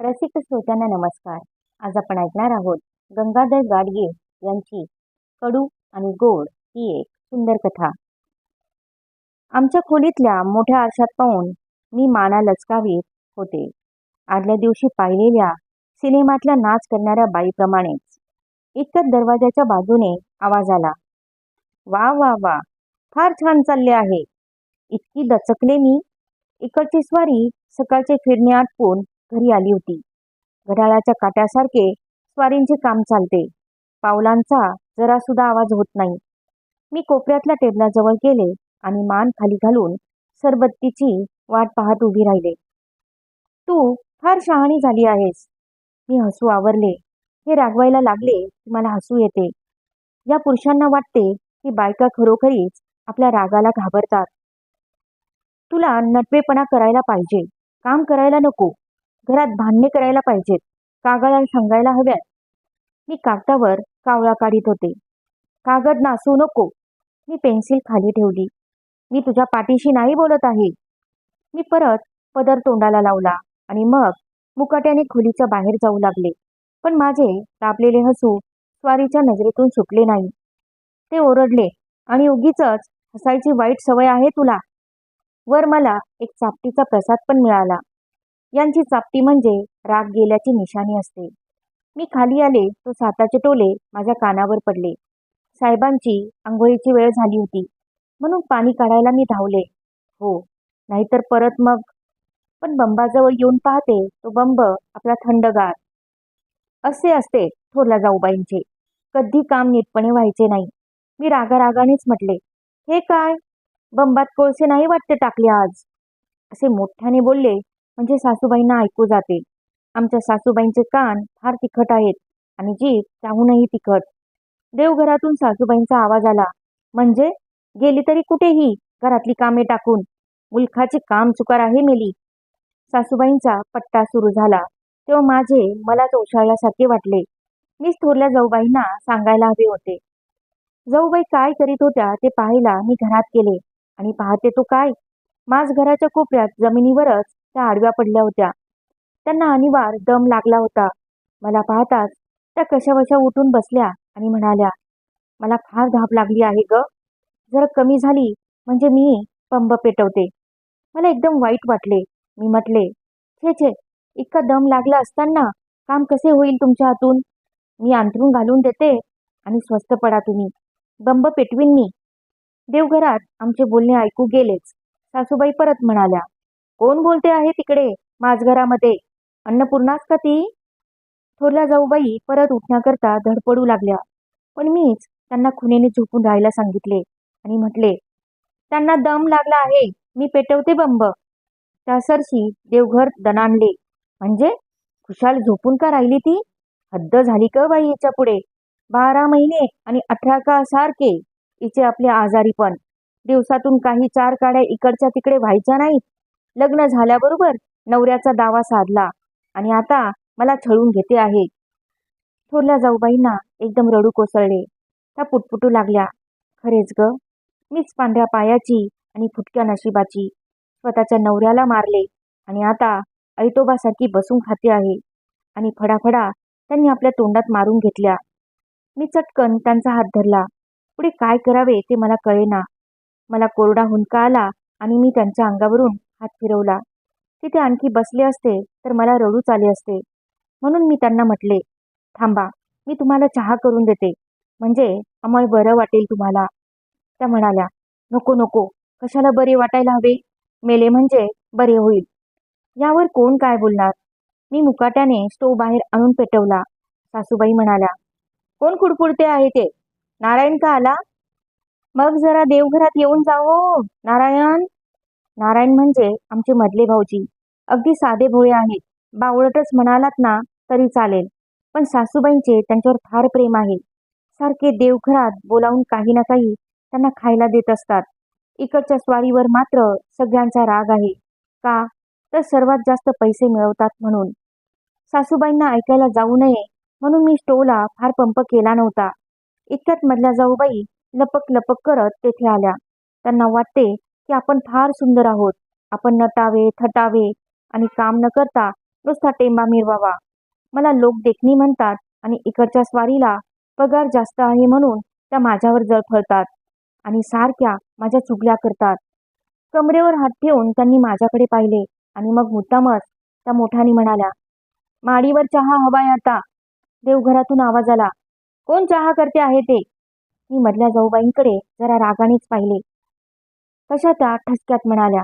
रसिक श्रोत्यांना नमस्कार. आज आपण ऐकणार आहोत गंगाधर गाडगे यांची कडू आणि गोड ही एक सुंदर कथा. आमच्या खोलीतल्या मोठ्या आरशात पाहून मी माना लचकावीत होते. आदल्या दिवशी पाहिलेल्या सिनेमातल्या नाच करणाऱ्या बाईप्रमाणेच. इतक्यात दरवाजाच्या बाजूने आवाज आला. वा वा वा फार छान चालले आहे. इतकी दचकले मी. इकडची स्वारी सकाळचे फिरणे आटपून घरी आली होती. घड्याळाच्या काट्यासारखे स्वारींचे काम चालते. पावलांचा जरासुद्धा आवाज होत नाही. मी कोपऱ्यातल्या टेबलाजवळ गेले आणि मान खाली घालून सरबत्तीची वाट पाहत उभी राहिले. तू फार शहाणी झाली आहेस. मी हसू आवरले. हे रागवायला लागले की मला हसू येते. या पुरुषांना वाटते की बायका खरोखरीच आपल्या रागाला घाबरतात. तुला नटवेपणा करायला पाहिजे. काम करायला नको. घरात भांडणे करायला पाहिजेत. कागद सांगायला हव्यात. मी कागदावर कावळा काढीत होते. कागद नासू नको. मी पेन्सिल खाली ठेवली. मी तुझ्या पाठीशी नाही बोलत आहे. मी परत पदर तोंडाला लावला आणि मग मुकाट्याने खोलीच्या बाहेर जाऊ लागले. पण माझे तापलेले हसू स्वारीच्या नजरेतून सुटले नाही. ते ओरडले आणि उगीच हसायची वाईट सवय आहे तुला. वर मला एक चापटीचा प्रसाद पण मिळाला. यांची चापटी म्हणजे राग गेल्याची निशाणी असते. मी खाली आले तो साताचे टोले माझ्या कानावर पडले. साहेबांची आंघोळीची वेळ झाली होती. म्हणून पाणी काढायला मी धावले. हो नाहीतर परत मग? पण बंबाजवळ येऊन पाहते तो बंब आपला थंडगार. असे असते थोरल्या जाऊबाईंचे. कधी काम नीटपणे व्हायचे नाही. मी रागारागानेच म्हटले हे काय? बंबात कोळसे नाही वाटते टाकले आज? असे मोठ्याने बोलले म्हणजे सासूबाईंना ऐकू जाते. आमच्या सासूबाईंचे कान फार तिखट आहेत आणि जीभ त्याहूनही तिखट. देवघरातून सासूबाईंचा आवाज आला. म्हणजे? गेली तरी कुठेही? घरातली कामे टाकून. मुलखाची काम चुकार आहे मेली. सासूबाईंचा पट्टा सुरू झाला. तेव्हा माझे मलाच ओशाळल्यासारखे वाटले. मीच थोरल्या जाऊबाईंना सांगायला हवे होते. जाऊबाई काय करीत होत्या ते पाहायला मी घरात गेले. आणि पाहते तो काय? माझ घराच्या कोपऱ्यात जमिनीवरच त्या आडव्या पडल्या होत्या. त्यांना अनिवार दम लागला होता. मला पाहताच त्या कशावशा उठून बसल्या आणि म्हणाल्या मला फार धाप लागली आहे ग. जर कमी झाली म्हणजे मी पंब पेटवते. मला एकदम वाईट वाटले. मी म्हटले छे छे इतका दम लागला असताना काम कसे होईल तुमच्या हातून? मी अंथरून घालून देते आणि स्वस्त पडा तुम्ही. बंब पेटवीन मी. देवघरात आमचे बोलणे ऐकू गेलेच. सासूबाई परत म्हणाल्या कोण बोलते आहे तिकडे? माझघरामध्ये. अन्नपूर्णाच का ती? थोरल्या जाऊबाई परत उठण्याकरता धडपडू लागल्या. पण मीच त्यांना खुनेने झोपून राहायला सांगितले आणि म्हटले त्यांना दम लागला आहे. मी पेटवते बंब. त्या सरशी देवघर दणाणले. म्हणजे? खुशाल झोपून का राहिली ती? हद्द झाली का बाई हिच्या पुढे? बारा महिने आणि अठरा का सारखे? हिचे आपले आजारीपण दिवसातून काही चार काड्या इकडच्या तिकडे व्हायच्या नाहीत. लग्न झाल्याबरोबर नवऱ्याचा दावा साधला. आणि आता मला छळून घेते आहे. थोरल्या जाऊबाईंना एकदम रडू कोसळले. त्या पुटपुटू लागल्या. खरेच ग? मीच पांढऱ्या पायाची आणि फुटक्या नशिबाची. स्वतःच्या नवऱ्याला मारले. आणि आता ऐतोबासारखी बसून खाते आहे. आणि फडाफडा त्यांनी आपल्या तोंडात मारून घेतल्या. मी चटकन त्यांचा हात धरला. पुढे काय करावे ते मला कळेना. मला कोरडा हुंदका आला आणि मी त्यांच्या अंगावरून हात फिरवला. तिथे आणखी बसले असते तर मला रडूच आले असते. म्हणून मी त्यांना म्हटले थांबा मी तुम्हाला चहा करून देते. म्हणजे अमळ बरं वाटेल तुम्हाला. त्या म्हणाल्या नको नको. कशाला बरे वाटायला हवे? मेले म्हणजे बरे होईल. यावर कोण काय बोलणार? मी मुकाट्याने स्टोव बाहेर आणून पेटवला. सासूबाई म्हणाल्या कोण खुडखुडते आहे ते? नारायण का आला? मग जरा देवघरात येऊन जाओ हो, नारायण. नारायण म्हणजे आमचे मधले भाऊजी. अगदी साधे भोळे आहेत. बावळटच म्हणालात ना तरी चालेल. पण सासूबाईंचे त्यांच्यावर फार प्रेम आहे. सारखे देवघरात बोलावून काही ना काही त्यांना खायला देत असतात. इकडच्या स्वारीवर मात्र सगळ्यांचा राग आहे. का? तर सर्वात जास्त पैसे मिळवतात म्हणून. सासूबाईंना ऐकायला जाऊ नये म्हणून मी स्टोला फार पंप केला नव्हता. इतक्यात मधल्या जाऊबाई लपक लपक करत तेथे आल्या. त्यांना वाटते की आपण फार सुंदर आहोत. आपण नटावे थटावे आणि काम न करता नुसता टेंबा मिरवावा. मला लोक देखणी म्हणतात आणि इकडच्या स्वारीला पगार जास्त आहे म्हणून त्या माझ्यावर जळफळतात आणि सारख्या माझ्या चुगल्या करतात. कमरेवर हात ठेवून त्यांनी माझ्याकडे पाहिले आणि मग मुद्दामच त्या मोठ्याने म्हणाल्या माडीवर चहा हवाय आता. देवघरातून आवाज आला कोण चहा करते आहे ते? मी मधल्या जाऊबाईंकडे जरा रागानेच पाहिले. कशा त्या ठसक्यात म्हणाल्या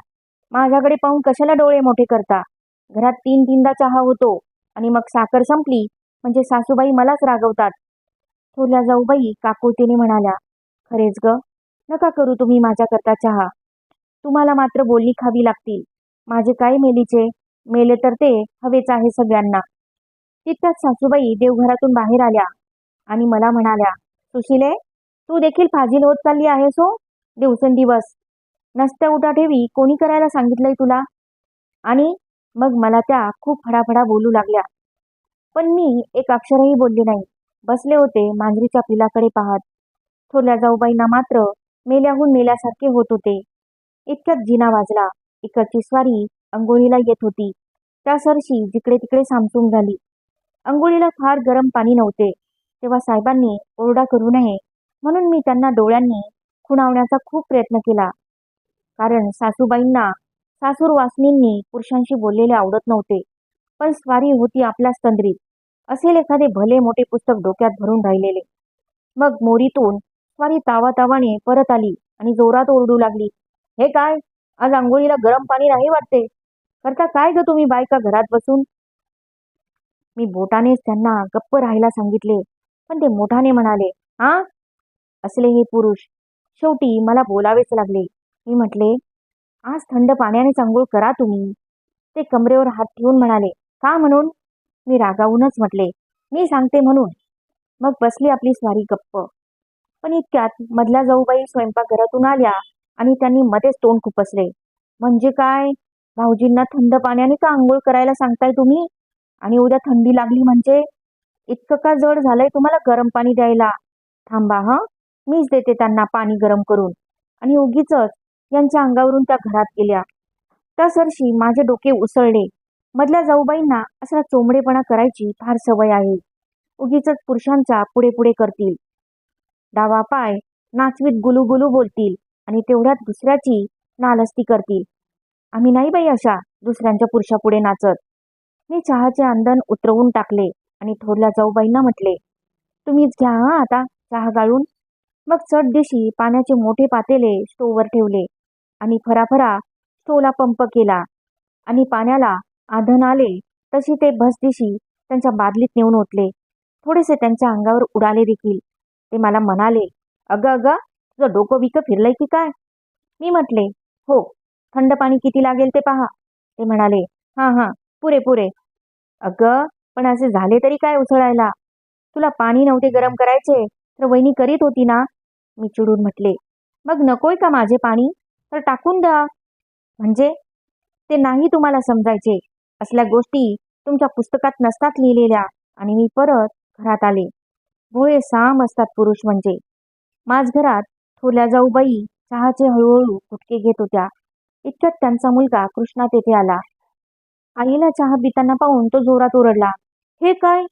माझ्याकडे पाहून कशाला डोळे मोठे करता? घरात तीन तीनदा चहा होतो आणि मग साखर संपली म्हणजे सासूबाई मलाच रागवतात. थोरल्या जाऊबाई काकुळतीने म्हणाल्या खरेच ग नका करू तुम्ही माझ्याकरता चहा. तुम्हाला मात्र बोलणी खावी लागतील. माझे काय मेलीचे? मेले तर ते हवेच आहे सगळ्यांना. तितक्यात सासूबाई देवघरातून बाहेर आल्या आणि मला म्हणाल्या सुशिले तू देखील फाजील होत चालली आहेस हो? दिवसेंदिवस नसत्या उठाठेवी कोणी करायला सांगितलंय तुला? आणि मग मला त्या खूप फडाफडा बोलू लागल्या. पण मी एक अक्षरही बोलले नाही. बसले होते मांजरीच्या पिलाकडे पाहत. थोरल्या जाऊबाईंना मात्र मेल्याहून मेल्यासारखे होत होते. इतक्यात जिना वाजला. इकडची स्वारी अंघोळीला येत होती. त्या सरशी जिकडे तिकडे सामसूम झाली. अंघोळीला फार गरम पाणी नव्हते. तेव्हा साहेबांनी ओरडा करू नये म्हणून मी त्यांना डोळ्यांनी खुणावण्याचा खूप प्रयत्न केला. कारण सासूबाईंना सासूर वासनींनी पुरुषांशी बोललेले आवडत नव्हते. पण स्वारी होती आपल्या तंद्रीत असेल एखादे भले मोठे पुस्तक डोक्यात भरून राहिलेले. मग मोरीतून स्वारी तावातावाने परत आली आणि जोरात ओरडू लागली. हे काय? आज आंघोळीला गरम पाणी नाही वाटते? करता काय ग तुम्ही बायका घरात बसून? मी बोटानेच त्यांना गप्प राहायला सांगितले. पण ते मोठाने म्हणाले हा? असले हे पुरुष. शेवटी मला बोलावेच लागले. मी म्हटले आज थंड पाण्याने आंघोळ करा तुम्ही. ते कमरेवर हात ठेवून म्हणाले का म्हणून? मी रागावूनच म्हटले मी सांगते म्हणून. मग बसली आपली स्वारी गप्प. पण इतक्यात मधल्या जाऊबाई स्वयंपाकघरातून आल्या आणि त्यांनी मध्येच तोंड खुपसले. म्हणजे काय? भाऊजींना थंड पाण्याने का आंघोळ करायला सांगताय तुम्ही? आणि उद्या थंडी लागली म्हणजे? इतकं का जड झालंय तुम्हाला गरम पाणी द्यायला? थांबा हं मीच देते त्यांना पाणी गरम करून. आणि उगीच यांच्या अंगावरून त्या घरात गेल्या. त्या सरशी माझे डोके उसळले. मधल्या जाऊबाईंना असा चोंबडेपणा करायची फार सवय आहे. उगीच पुरुषांच्या पुढे पुढे करतील. डावा पाय नाचवीत गुलूगुलू बोलतील आणि तेवढ्यात दुसऱ्याची नालस्ती करतील. आम्ही नाही बाई अशा दुसऱ्यांच्या पुरुषापुढे नाचत. मी चहाचे आंदण उतरवून टाकले आणि थोरल्या जाऊबाईंना म्हटले तुम्हीच घ्या हा आता चहा गाळून. मग चट दिशी पाण्याचे मोठे पातेले स्टोवर ठेवले. आणि फराफरा स्टोला पंप केला आणि पाण्याला आधन आले तशी ते भसदिशी त्यांच्या बादलीत नेऊन ओतले. थोडेसे त्यांच्या अंगावर उडाले देखील. ते मला म्हणाले अगं अगं तुझं डोकं विकं फिरलंय की काय? मी म्हटले हो थंड पाणी किती लागेल ते पहा. ते म्हणाले हां हां पुरे पुरे. अगं पण असे झाले तरी काय उसळायला? तुला पाणी नव्हते गरम करायचे तर वहिनी करीत होती ना? मी चिडून म्हटले मग नकोय का माझे पाणी? तर टाकून द्या. म्हणजे ते नाही तुम्हाला समजायचे असल्या गोष्टी तुमच्या पुस्तकात नसतात लिहिलेल्या. आणि मी परत घरात आले. भोळे साम असतात पुरुष म्हणजे. माझ घरात थोरल्या जाऊ बाई चहाचे हळूहळू गुटके घेत होत्या. इतक्यात त्यांचा मुलगा कृष्णा तेथे आला. आईला चहा पिताना पाहून तो जोरात ओरडला. हे काय?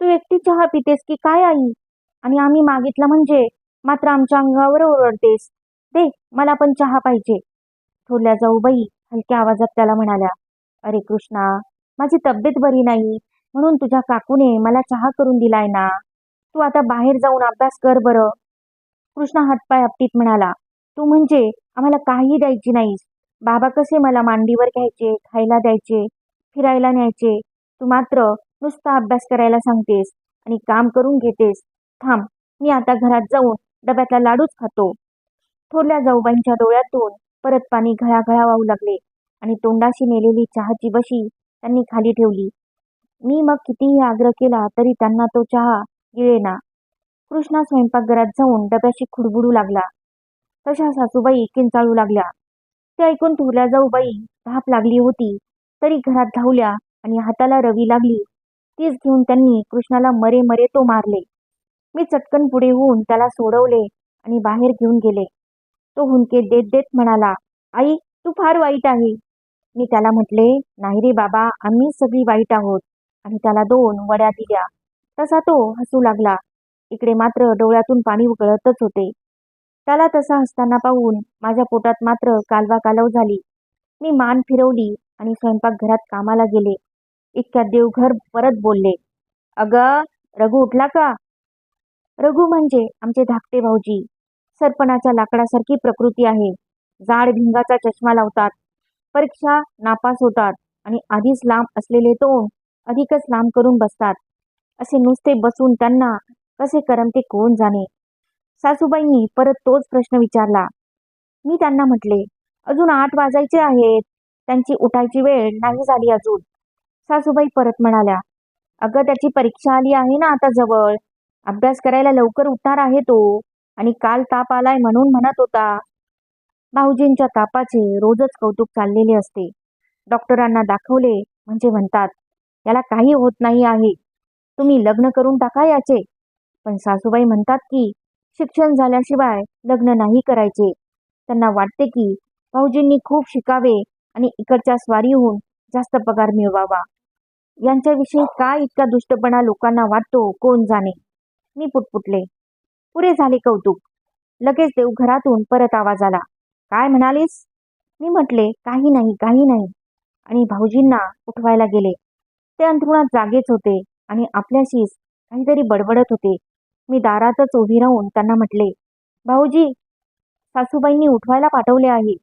तू एकटी चहा पितेस की काय आई? आणि आम्ही मागितलं म्हणजे मात्र आमच्या अंगावर ओरडतेस. दे मला पण चहा पाहिजे. थोरल्या जाऊबाई हलक्या आवाजात त्याला म्हणाल्या अरे कृष्णा माझी तब्येत बरी नाही. म्हणून तुझ्या काकूने मला चहा करून दिलाय ना. तू आता बाहेर जाऊन अभ्यास कर बरं. कृष्णा हातपाय आपटीत म्हणाला तू म्हणजे आम्हाला काही द्यायची नाहीस. बाबा कसे मला मांडीवर घ्यायचे खायला द्यायचे फिरायला न्यायचे. तू मात्र नुसता अभ्यास करायला सांगतेस आणि काम करून घेतेस. थांब मी आता घरात जाऊन डब्यातला लाडूच खातो. थोरल्या जाऊबाईंच्या डोळ्यातून परत पाणी घळाघळा वाहू लागले आणि तोंडाशी नेलेली चहाची बशी त्यांनी खाली ठेवली. मी मग कितीही आग्रह केला तरी त्यांना तो चहा गिळेना. कृष्णा स्वयंपाकघरात जाऊन डब्याशी खुडबुडू लागला. तशा सासूबाई किंचाळू लागल्या. ते ऐकून थोरल्या जाऊबाई धाप लागली होती. तरी घरात धावल्या आणि हाताला रवी लागली. तीच घेऊन त्यांनी कृष्णाला मरे मरे तो मारले. मी चटकन पुढे होऊन त्याला सोडवले आणि बाहेर घेऊन गेले. तो हुंके देत देत म्हणाला आई तू फार वाईट आहे. मी त्याला म्हटले नाही रे बाबा आम्ही सगळी वाईट आहोत. आणि त्याला दोन वड्या दिल्या. तसा तो हसू लागला. इकडे मात्र डोळ्यातून पाणी उकळतच होते. त्याला तसा हसताना पाहून माझ्या पोटात मात्र कालवा कालव झाली. मी मान फिरवली आणि स्वयंपाकघरात कामाला गेले. इतक्यात देवघर परत बोलले अगं रघु उठला का? रघु म्हणजे आमचे धाकटे भाऊजी. सरपणाच्या लाकडासारखी प्रकृती आहे. जाड भिंगाचा चष्मा लावतात. परीक्षा नापास होतात आणि आधीच लांब असलेले तोंड अधिकच लांब करून बसतात. असे नुसते बसून त्यांना कसे करमते कोण जाणे? सासूबाईंनी परत तोच प्रश्न विचारला. मी त्यांना म्हटले अजून आठ वाजायचे आहेत. त्यांची उठायची वेळ नाही झाली अजून. सासूबाई परत म्हणाल्या अगं त्याची परीक्षा आली आहे ना आता जवळ. अभ्यास करायला लवकर उठणार आहे तो. आणि काल ताप आलाय म्हणून म्हणत होता. भाऊजींच्या तापाचे रोजच कौतुक चाललेले असते. डॉक्टरांना दाखवले म्हणजे म्हणतात याला काही होत नाही आहे. तुम्ही लग्न करून टाका याचे. पण सासूबाई म्हणतात की शिक्षण झाल्याशिवाय लग्न नाही करायचे. त्यांना वाटते की भाऊजींनी खूप शिकावे आणि इकडच्या स्वारीहून जास्त पगार मिळवावा. यांच्याविषयी काय इतका दुष्टपणा लोकांना वाटतो कोण जाणे? मी पुटपुटले. पुरे झाले कौतुक. लगेच देवघरातून परत आवाज आला. काय म्हणालीस? मी म्हटले काही नाही काही नाही. आणि भाऊजींना उठवायला गेले. ते अंथरुणात जागेच होते आणि आपल्याशीच काहीतरी बडबडत होते. मी दारातच उभी राहून त्यांना म्हटले भाऊजी सासूबाईंनी उठवायला पाठवले आहे.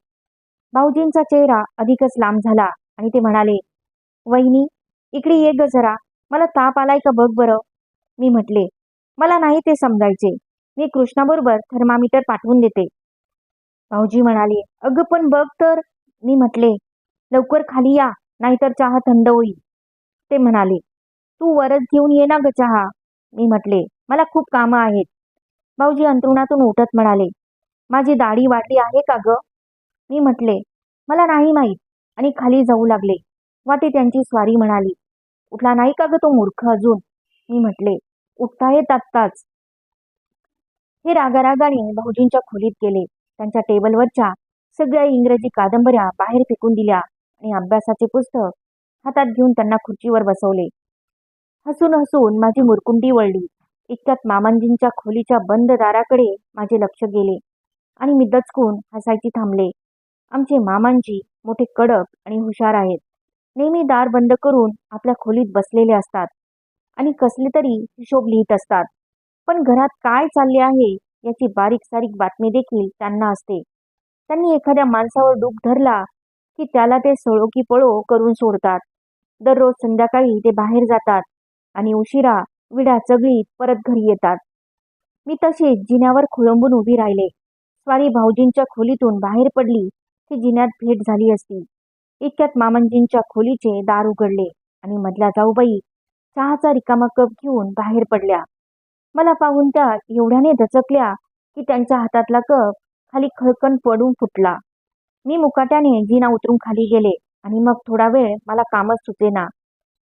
भाऊजींचा चेहरा अधिकच लांब झाला आणि ते म्हणाले वहिनी इकडे ये ग जरा. मला ताप आलाय का बघ बरं. मी म्हटले मला नाही ते समजायचे. मी कृष्णाबरोबर थर्मामीटर पाठवून देते. भाऊजी म्हणाले अगं पण बघ तर. मी म्हटले लवकर खाली या नाहीतर चहा थंड होईल. ते म्हणाले तू वरच घेऊन ये ना ग चहा. मी म्हटले मला खूप कामं आहेत. भाऊजी अंतरुणातून उठत म्हणाले माझी दाढी वाढली आहे का ग? मी म्हटले मला नाही माहीत. आणि खाली जाऊ लागले. वाटे त्यांची स्वारी म्हणाली उठला नाही का ग तो मूर्ख अजून? मी म्हटले उठता येत आत्ताच हे रागारागाने भाऊजींच्या खोलीत गेले. त्यांच्या टेबलवरच्या सगळ्या इंग्रजी कादंबऱ्या बाहेर फेकून दिल्या आणि अभ्यासाचे पुस्तक हातात घेऊन त्यांना खुर्चीवर बसवले. हसून हसून माझी मुरकुंडी वळली. इतक्यात मामांजींच्या खोलीच्या बंद दाराकडे माझे लक्ष गेले आणि मी दचकून हसायची थांबले. आमचे मामांजी मोठे कडक आणि हुशार आहेत. नेहमी दार बंद करून आपल्या खोलीत बसलेले असतात आणि कसले तरी हिशोब लिहित असतात. पण घरात काय चालले आहे याची बारीक सारीक बातमी देखील त्यांना असते. त्यांनी एखाद्या माणसावर डूब धरला की त्याला ते सळो की पळो करून सोडतात. दररोज संध्याकाळी ते बाहेर जातात आणि उशिरा विडा चगळीत परत घरी येतात. मी तशीच जिन्यावर खोळंबून उभी राहिले. स्वारी भाऊजींच्या खोलीतून बाहेर पडली की जिन्यात भेट झाली असती. इतक्यात मामंजींच्या खोलीचे दार उघडले आणि मधल्या जाऊबाई चहाचा रिकामा कप घेऊन बाहेर पडल्या. मला पाहून त्या एवढ्याने दचकल्या की त्यांच्या हातातला कप खाली खळकन पडून फुटला. मी मुकाट्याने जिना उतरून खाली गेले आणि मग थोडा वेळ मला कामच सुचेना.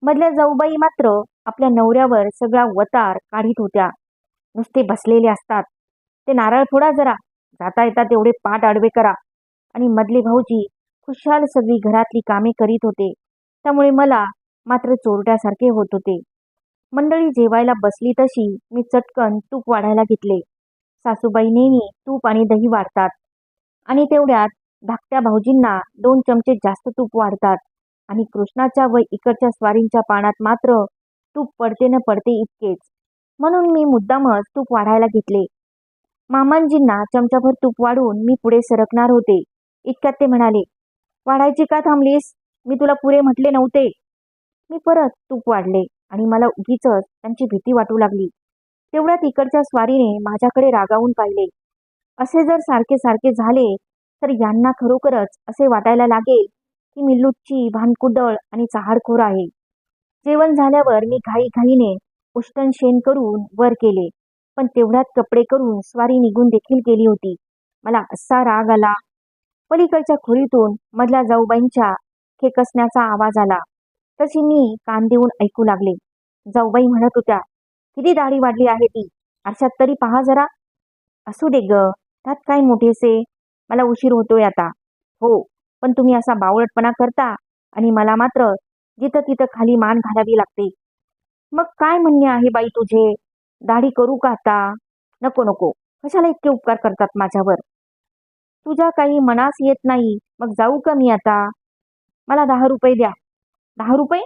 मधल्या जाऊबाई मात्र आपल्या नवऱ्यावर सगळा वतार काढीत होत्या. नुसते बसलेले असतात. ते नारळ फोडा जरा. जाता येता तेवढे पाठ आडवे करा. आणि मधले भाऊजी खुशाल सगळी घरातली कामे करीत होते. त्यामुळे मला मात्र चोरट्यासारखे होत होते. मंडळी जेवायला बसली तशी मी चटकन तूप वाढायला घेतले. सासूबाई नेहमी तूप आणि दही वाढतात. आणि तेवढ्यात धाकट्या भाऊजींना दोन चमचे जास्त तूप वाढतात. आणि कृष्णाच्या व इकडच्या स्वारींच्या पानात मात्र तूप पडते न पडते इतकेच. म्हणून मी मुद्दामच तूप वाढायला घेतले. मामांजींना चमचाभर तूप वाढून मी पुढे सरकणार होते. इतक्यात ते म्हणाले वाढायची का थांबलीस? मी तुला पुरे म्हटले नव्हते. मी परत तूप वाढले. आणि मला उगीच त्यांची भीती वाटू लागली. तेवढ्यात इकडच्या स्वारीने माझ्याकडे रागावून पाहिले. असे जर सारखे सारखे झाले तर यांना खरोखरच असे वाटायला लागेल की मी लुच्ची भानकुदळ आणि चहाडखोर आहे. जेवण झाल्यावर मी घाईघाईने उष्टन शेण करून वर केले पण तेवढ्यात कपडे करून स्वारी निघून देखील गेली होती. मला असा राग आला. पलीकडच्या खोलीतून मधल्या जाऊबाईंच्या खेकसण्याचा आवाज आला. तशी मी कान देऊन ऐकू लागले. जाऊबाई म्हणत होत्या किती दाढी वाढली आहे ती. अशात तरी पहा जरा. असू दे ग त्यात काय मोठेसे? मला उशीर होतोय आता. हो पण तुम्ही असा बावळटपणा करता आणि मला मात्र जिथं तिथं खाली मान घालावी लागते. मग काय म्हणणे आहे बाई तुझे? दाढी करू का आता? नको नको. कशाला इतके उपकार करतात माझ्यावर? तुझ्या काही मनास येत नाही. मग जाऊ का मी आता? मला दहा रुपये द्या. दहा रुपये?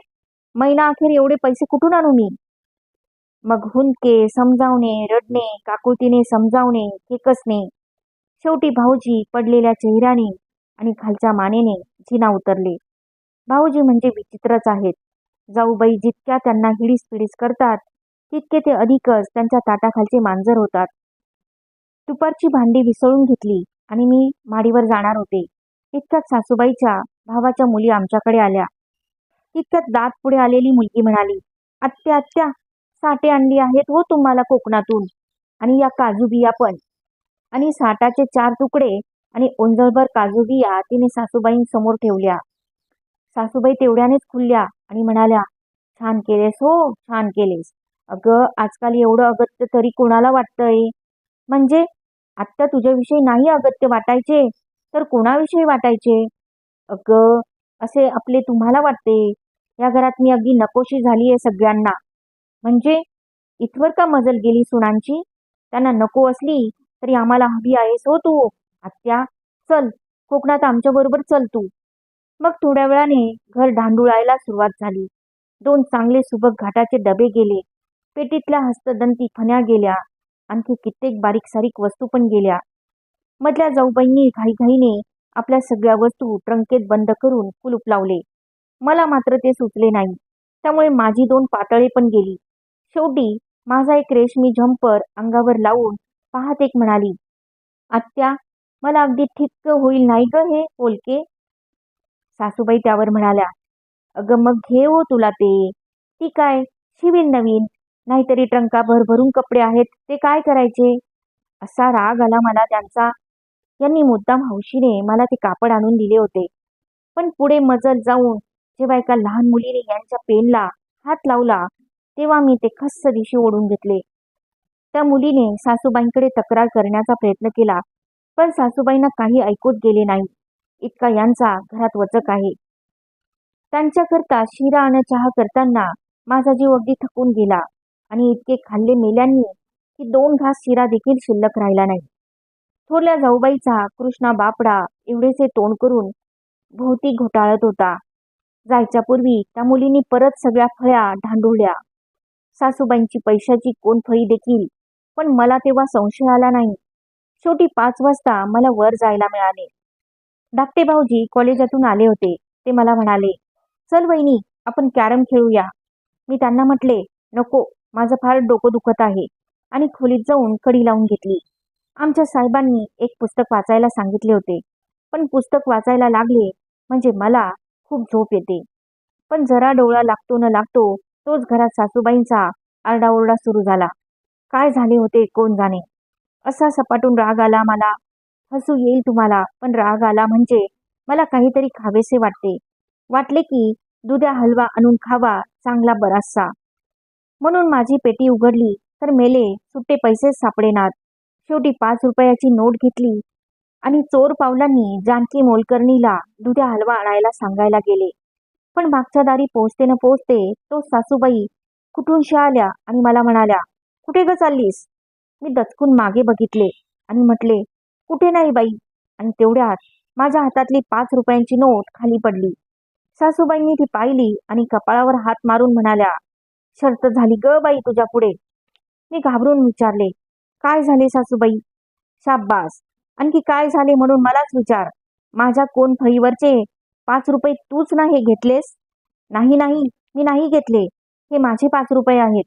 महिना अखेर एवढे पैसे कुठून आणू मी? मग हुंदके समजावणे रडणे काकुतीने समजावणे खेकसणे शेवटी भाऊजी पडलेल्या चेहऱ्याने आणि खालच्या मानेने जिना उतरले. भाऊजी म्हणजे विचित्रच आहेत. जाऊबाई जितक्या त्यांना हिडीस पिडीस करतात तितके ते अधिकच त्यांच्या ताटाखालचे मांजर होतात. दुपारची भांडी विसळून घेतली आणि मी माडीवर जाणार होते. तितक्यात सासूबाईच्या भावाच्या मुली आमच्याकडे आल्या. तितक्यात दात पुढे आलेली मुलगी म्हणाली आत्या आत्या साठे आणली आहेत हो तुम्हाला कोकणातून. आणि या काजू बिया पण. आणि साठाचे चार तुकडे आणि ओंजळभर काजू बिया तिने सासूबाईंसमोर ठेवल्या. सासूबाई तेवढ्यानेच खुलल्या आणि म्हणाल्या छान केलेस हो छान केलेस. अगं आजकाल एवढं अगत्य तरी कोणाला वाटतंय? म्हणजे आत्ता तुझ्याविषयी नाही अगत्य वाटायचे तर कोणाविषयी वाटायचे? अगं असे आपले तुम्हाला वाटते? या घरात मी अगदी नकोशी झाली आहे सगळ्यांना. म्हणजे इथवर का मजल गेली सुनांची? त्यांना नको असली तरी आम्हाला हवी आहेस हो तू. आत्या चल कोकणात आमच्याबरोबर चल तू. मग थोड्या वेळाने घर ढांडुळायला सुरुवात झाली. दोन चांगले सुबक घाटाचे डबे गेले. पेटीतल्या हस्तदंती फण्या गेल्या. आणखी कित्येक बारीक सारीक वस्तू पण गेल्या. मधल्या जाऊबाईंनी घाईघाईने आपल्या सगळ्या वस्तू ट्रंकेत बंद करून कुलूप लावले. मला मात्र ते सुचले नाही. त्यामुळे माझी दोन पातळे पण गेली. शेवटी माझा एक रेशमी झंपर अंगावर लावून पाहत एक म्हणाली आत्या मला अगदी ठिक्क होईल नाही ग हे पोलके. सासूबाई त्यावर म्हणाल्या अगं मग घे हो तुला ते. ती काय? शिवील नवीन. नाहीतरी ट्रंका भरभरून कपडे आहेत. ते काय करायचे? असा राग आला मला त्यांचा. यांनी मुद्दाम हौशीने मला ते कापड आणून दिले होते. पण पुढे मजल जाऊन जेव्हा एका लहान मुलीने यांच्या पेनला हात लावला तेव्हा मी ते खस्स दिशी ओढून घेतले. त्या मुलीने सासूबाईंकडे तक्रार करण्याचा प्रयत्न केला पण सासूबाईंना काही ऐकूच गेले नाही. इतका यांचा घरात वचक आहे. त्यांच्याकरता शिरा आणि चहा करताना माझा जीव अगदी थकून गेला आणि इतके खाल्ले मेल्यांनी की दोन घास शिरा देखील शिल्लक राहिला नाही. थोरल्या जाऊबाईचा कृष्णा बापडा एवढेसे तोंड करून भोवती घोटाळत होता. जायच्या पूर्वी त्या मुलींनी परत सगळ्या फळ्या ढांडुळल्या सासूबाईंची पैशाची कोण फळी देखील पण मला तेव्हा संशय आला नाही. शेवटी पाच वाजता मला वर जायला मिळाले. धाकटे भाऊजी कॉलेजातून आले होते ते मला म्हणाले चल वहिनी आपण कॅरम खेळूया. मी त्यांना म्हटले नको माझं फार डोकं दुखत आहे. आणि खोलीत जाऊन कडी लावून घेतली. आमच्या साहेबांनी एक पुस्तक वाचायला सांगितले होते पण पुस्तक वाचायला लागले म्हणजे मला खूप झोप येते. पण जरा डोळा लागतो न लागतो तोच घरात सासूबाईंचा आरडाओरडा सुरू झाला. काय झाले होते? कोण जाणे? असा सपाटून राग आला मला. हसू येईल तुम्हाला पण राग आला म्हणजे मला काहीतरी खावेसे वाटते. वाटले की दुध्या हलवा आणून खावा चांगला बराचसा. म्हणून माझी पेटी उघडली तर मेले सुट्टे पैसेच सापडेनात. शेवटी पाच रुपयाची नोट घेतली आणि चोर पावलांनी जानकी मोलकर्णीला दुध्या हलवा आणायला सांगायला गेले. पण मागच्या दारी पोहोचते न पोहोचते तो सासूबाई कुठूनशा आल्या आणि मला म्हणाल्या कुठे ग चाललीस? मी दचकून मागे बघितले आणि म्हटले कुठे नाही बाई. आणि तेवढ्यात माझ्या हातातली पाच रुपयांची नोट खाली पडली. सासूबाईंनी ती पाहिली आणि कपाळावर हात मारून म्हणाल्या शर्त झाली ग बाई तुझ्या पुढे. मी घाबरून विचारले काय झाले सासूबाई? शाब्बास आणखी काय झाले म्हणून मलाच विचार. माझ्या कोण फळीवरचे पाच रुपये तूच ना हे घेतलेस? नाही नाही मी नाही घेतले. हे माझे पाच रुपये आहेत.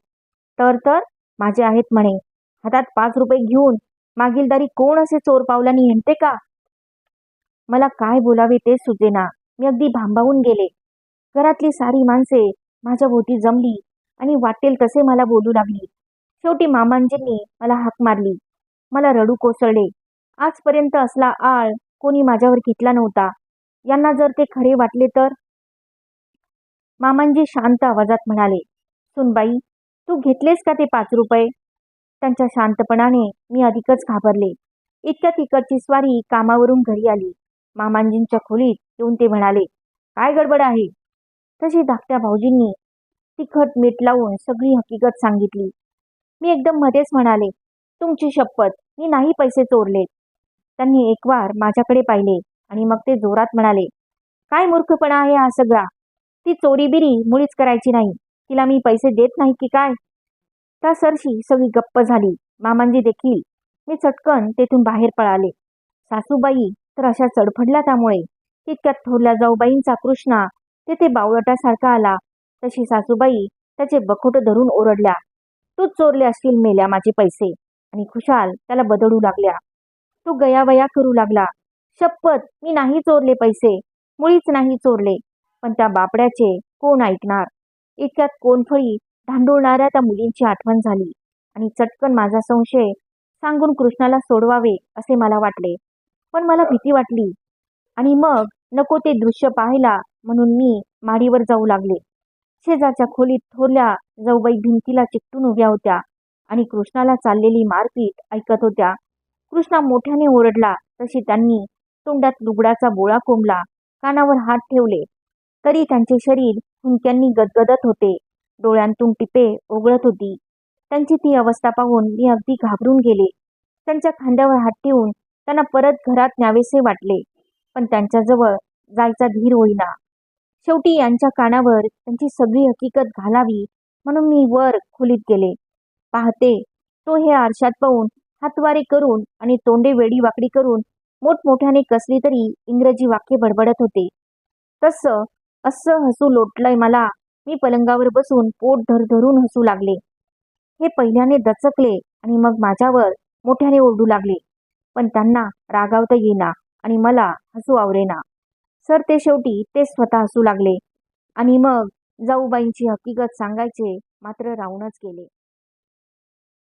तर तर माझे आहेत म्हणे. हातात पाच रुपये घेऊन मागील दारी कोण असे चोर पावलाने हिंडते का? मला काय बोलावे ते सुचेना मी अगदी भांबावून गेले. घरातली सारी माणसे माझ्या भोवती जमली आणि वाटेल तसे मला बोलू लागली. शेवटी मामांजींनी मला हाक मारली. मला रडू कोसळले. आजपर्यंत असला आळ कोणी माझ्यावर घेतला नव्हता. यांना जर ते खरे वाटले तर? मामांजी शांत आवाजात म्हणाले सुनबाई तू घेतलेस का ते पाच रुपये? त्यांच्या शांतपणाने मी अधिकच घाबरले. इतक्या तिकडची स्वारी कामावरून घरी आली. मामांजींच्या खोलीत येऊन ते म्हणाले काय गडबड आहे? तशी धाकट्या भाऊजींनी तिखट मीठ लावून सगळी हकीकत सांगितली. मी एकदम मध्येच म्हणाले तुमची शपथ मी नाही पैसे चोरलेत. त्यांनी एक वार माझ्याकडे पाहिले आणि मग ते जोरात म्हणाले काय मूर्खपणा आहे हा सगळा? ती चोरीबिरी मुळीच करायची नाही. तिला मी पैसे देत नाही की काय? त्या सरशी सगळी गप्प झाली. मामांजी देखील. मी चटकन तेथून बाहेर पळाले. सासूबाई तर अशा चडफडल्या त्यामुळे. तितक्यात थोरल्या जाऊबाईंचा कृष्णा तेथे बावळटासारखा आला. तशी सासूबाई त्याचे बखोट धरून ओरडल्या तूच चोरले असतील मेल्या माझे पैसे. आणि खुशाल त्याला बदडू लागल्या. तो गयावया करू लागला. शपथ मी नाही चोरले पैसे. मुळीच नाही चोरले. पण त्या बापड्याचे कोण ऐकणार? इतक्यात कोणफळी धांडोळणाऱ्या त्या मुलींची आठवण झाली. आणि चटकन माझा संशय सांगून कृष्णाला सोडवावे असे मला वाटले. पण मला भीती वाटली. आणि मग नको ते दृश्य पाहायला म्हणून मी माडीवर जाऊ लागले. शेजारच्या खोलीत थोरल्या जाऊबाई भिंतीला चिकटून उभ्या होत्या आणि कृष्णाला चाललेली मारपीट ऐकत होत्या. कृष्णा मोठ्याने ओरडला. तशी त्यांनी तोंडात लुगडाचा बोळा कोंबला. कानावर हात ठेवले. तरी त्यांचे शरीर हुंक्यांनी गदगदत होते. डोळ्यांतून टिपे ओघळत होती. त्यांची ती अवस्था पाहून मी अगदी घाबरून गेले. त्यांच्या खांद्यावर हात ठेवून त्यांना परत घरात न्यावेसे वाटले. पण त्यांच्याजवळ जायचा धीर होईना. शेवटी यांच्या कानावर त्यांची सगळी हकीकत घालावी म्हणून मी वर खोलीत गेले. पाहते तो हे आरशात पाहून हातवारे करून आणि तोंडे वेडी वाकडी करून मोठमोठ्याने कसली तरी इंग्रजी वाक्य बडबडत होते. तसं असं हसू लोटलंय मला. मी पलंगावर बसून पोट धरधरून हसू लागले. हे पहिल्याने दचकले आणि मग माझ्यावर मोठ्याने ओरडू लागले. पण त्यांना रागावता येईना आणि मला हसू आवरेना. सर ते शेवटी ते स्वतः हसू लागले. आणि मग जाऊबाईंची हकीकत सांगायचे मात्र राहूनच गेले